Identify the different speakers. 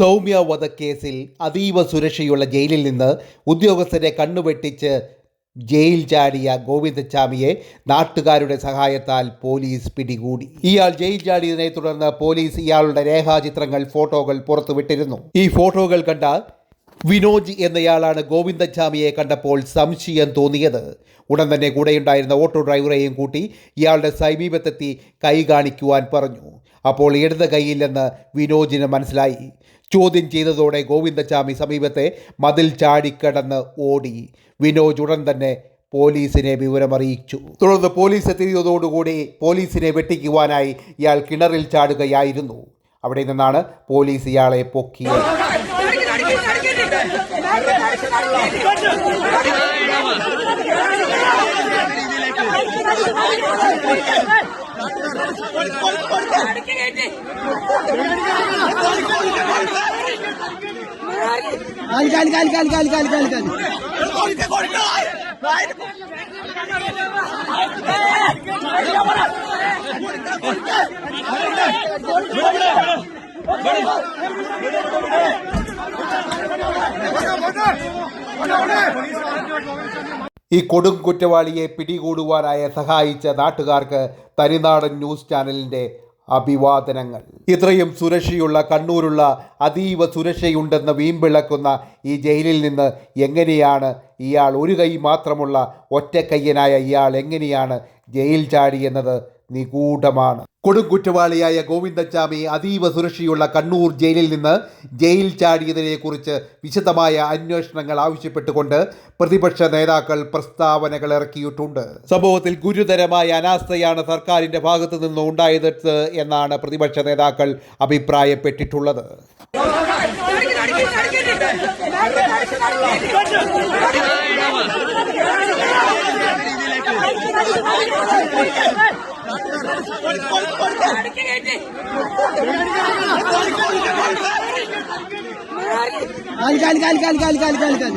Speaker 1: സൗമ്യ വധക്കേസിൽ അതീവ സുരക്ഷയുള്ള ജയിലിൽ നിന്ന് ഉദ്യോഗസ്ഥരെ കണ്ണുവെട്ടിച്ച് ജയിൽ ചാടിയ ഗോവിന്ദച്ചാമിയെ നാട്ടുകാരുടെ സഹായത്താൽ പോലീസ് പിടികൂടി. ഇയാൾ ജയിൽ ചാടിയതിനെ തുടർന്ന് പോലീസ് ഇയാളുടെ രേഖാചിത്രങ്ങൾ ഫോട്ടോകൾ പുറത്തുവിട്ടിരുന്നു. ഈ ഫോട്ടോകൾ കണ്ട വിനോജ് എന്നയാളാണ് ഗോവിന്ദജാമിയെ കണ്ടപ്പോൾ സംശയം തോന്നിയത്. ഉടൻ തന്നെ കൂടെയുണ്ടായിരുന്ന ഓട്ടോ ഡ്രൈവറെയും കൂട്ടി ഇയാളുടെ സമീപത്തെത്തി കൈ കാണിക്കുവാൻ പറഞ്ഞു. അപ്പോൾ ഇടത് കൈയില്ലെന്ന് വിനോജിന് മനസ്സിലായി. ചോദ്യം ചെയ്തതോടെ ഗോവിന്ദചാമി സമീപത്തെ മതിൽ ചാടിക്കടന്ന് ഓടി. വിനോജ് ഉടൻ തന്നെ പോലീസിനെ വിവരമറിയിച്ചു. തുടർന്ന് പോലീസ് എത്തിയതോടുകൂടി പോലീസിനെ വെട്ടിക്കുവാനായി ഇയാൾ കിണറിൽ ചാടുകയായിരുന്നു. അവിടെ നിന്നാണ് പോലീസ് ഇയാളെ പൊക്കിയത്.
Speaker 2: गाली गाली गाली गाली गाली गाली गाली गाली
Speaker 1: ഈ കൊടും കുറ്റവാളിയെ പിടികൂടുവാനായ സഹായിച്ച നാട്ടുകാർക്ക് തരിനാടൻ ന്യൂസ് ചാനലിന്റെ അഭിവാദനങ്ങൾ. ഇത്രയും സുരക്ഷയുള്ള കണ്ണൂരുള്ള അതീവ സുരക്ഷയുണ്ടെന്ന് വീമ്പിളക്കുന്ന ഈ ജയിലിൽ നിന്ന് എങ്ങനെയാണ് ഇയാൾ ഒരു കൈ മാത്രമുള്ള ഒറ്റക്കയ്യനായ ഇയാൾ എങ്ങനെയാണ് ജയിൽ ചാടിയെന്നത് നിഗൂഢമാണ്. കൊടുങ്കുറ്റവാളിയായ ഗോവിന്ദച്ചാമി അതീവ സുരക്ഷയുള്ള കണ്ണൂർ ജയിലിൽ നിന്ന് ജയിൽ ചാടിയതിനെക്കുറിച്ച് വിശദമായ അന്വേഷണങ്ങൾ ആവശ്യപ്പെട്ടുകൊണ്ട് പ്രതിപക്ഷ നേതാക്കൾ പ്രസ്താവനകൾ ഇറക്കിയിട്ടുണ്ട്. സംഭവത്തിൽ ഗുരുതരമായ അനാസ്ഥയാണ് സർക്കാരിന്റെ ഭാഗത്തു നിന്ന് ഉണ്ടായത് എന്നാണ് പ്രതിപക്ഷ നേതാക്കൾ അഭിപ്രായപ്പെട്ടിട്ടുള്ളത്.
Speaker 2: আজ কালি চাল কাল কাল কাল কাল কাল